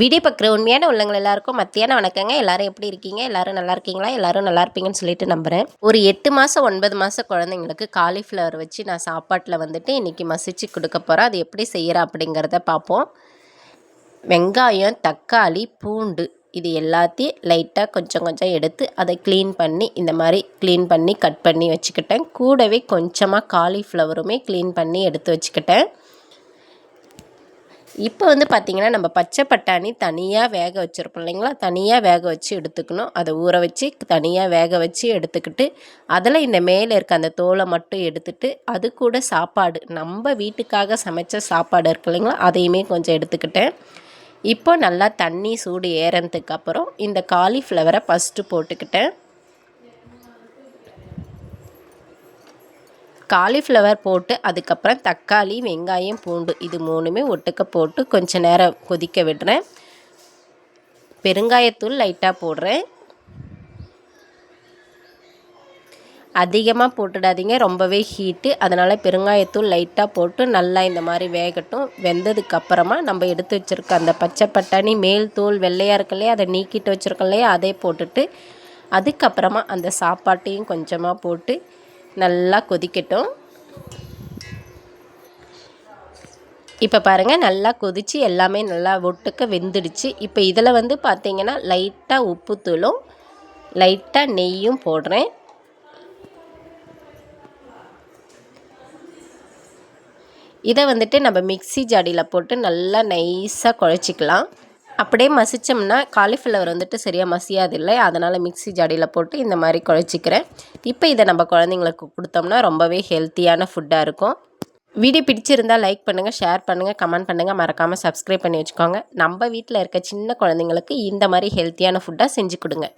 Video பார்க்குற உண்மையான உள்ளவங்கள் எல்லாருக்கும் மத்தியான வணக்கங்க. எல்லாரும் எப்படி இருக்கீங்க? எல்லாரும் நல்லா இருக்கீங்களா? எல்லாரும் நல்லா இருப்பீங்கன்னு சொல்லிட்டு நம்புகிறேன் ஒரு எட்டு மாதம் ஒன்பது மாதம் குழந்தைங்களுக்கு காலிஃப்ளவர் வச்சு நான் சாப்பாட்டில் வந்துட்டு இன்றைக்கி மசிச்சு கொடுக்க போகிறேன் அது எப்படி செய்கிறேன் அப்படிங்கிறத பார்ப்போம் வெங்காயம் தக்காளி பூண்டு இது எல்லாத்தையும் லைட்டாக கொஞ்சம் கொஞ்சம் எடுத்து அதை க்ளீன் பண்ணி இந்த மாதிரி க்ளீன் பண்ணி கட் பண்ணி வச்சுக்கிட்டேன். கூடவே கொஞ்சமாக காலிஃப்ளவருமே க்ளீன் பண்ணி எடுத்து வச்சுக்கிட்டேன். இப்போ வந்து பார்த்திங்கன்னா நம்ம பச்சை பட்டாணி தனியாக வேக வச்சுருப்போம் இல்லைங்களா? தனியாக வேக வச்சு எடுத்துக்கணும். அதை ஊற வச்சு தனியாக வேக வச்சு எடுத்துக்கிட்டு அதில் இந்த மேலே இருக்க அந்த தோலை மட்டும் எடுத்துட்டு அது கூட சாப்பாடு. நம்ம வீட்டுக்காக சமைச்ச சாப்பாடு இருக்கு இல்லைங்களா? அதையுமே கொஞ்சம் எடுத்துக்கிட்டேன். இப்போ நல்லா தண்ணி சூடு ஏறனதுக்கப்புறம் இந்த காலிஃப்ளவரை ஃபஸ்ட்டு போட்டுக்கிட்டேன். காலிஃப்ளவர் போட்டு அதுக்கப்புறம் தக்காளி வெங்காயம் பூண்டு இது மூணுமே ஒட்டுக்க போட்டு கொஞ்சம் நேரம் கொதிக்க விடுறேன். பெருங்காயத்தூள் லைட்டாக போடுறேன். அதிகமாக போட்டுடாதீங்க ரொம்பவே ஹீட்டு அதனால் பெருங்காயத்தூள் லைட்டாக போட்டு நல்லா இந்த மாதிரி வேகட்டும். வெந்ததுக்கப்புறமா நம்ம எடுத்து வச்சுருக்க அந்த பச்சை பட்டாணி மேல் தூள் வெள்ளையாக இருக்கு இல்லையா அதை நீக்கிட்டு வச்சுருக்கோம் இல்லையா அதை போட்டுட்டு அதுக்கப்புறமா அந்த சாப்பாட்டையும் கொஞ்சமாக போட்டு நல்லா கொதிக்கட்டும். இப்போ பாருங்கள் நல்லா கொதித்து எல்லாமே நல்லா ஒட்டுக்க வெந்துடுச்சு. இப்போ இதில் வந்து பார்த்திங்கன்னா லைட்டாக உப்புத்தூளும் லைட்டாக நெய்யும் போடுறேன். இதை வந்துட்டு நம்ம மிக்சி ஜாடியில் போட்டு நல்லா நைஸாக குழச்சிக்கலாம். அப்படியே மசித்தோம்னா காலிஃப்ளவர் வந்துட்டு சரியாக மசியாது இல்லை அதனால் மிக்சி ஜாடியில் போட்டு இந்த மாதிரி குழச்சிக்கிறேன். இப்போ இதை நம்ம குழந்தைங்களுக்கு கொடுத்தோம்னா ரொம்பவே ஹெல்த்தியான ஃபுட்டாக இருக்கும். வீடியோ பிடிச்சிருந்தால் லைக் பண்ணுங்கள் ஷேர் பண்ணுங்கள் கமெண்ட் பண்ணுங்கள் மறக்காமல் சப்ஸ்கிரைப் பண்ணி வச்சுக்கோங்க. நம்ம வீட்டில் இருக்க சின்ன குழந்தைங்களுக்கு இந்த மாதிரி ஹெல்த்தியான ஃபுட்டாக செஞ்சு கொடுங்க.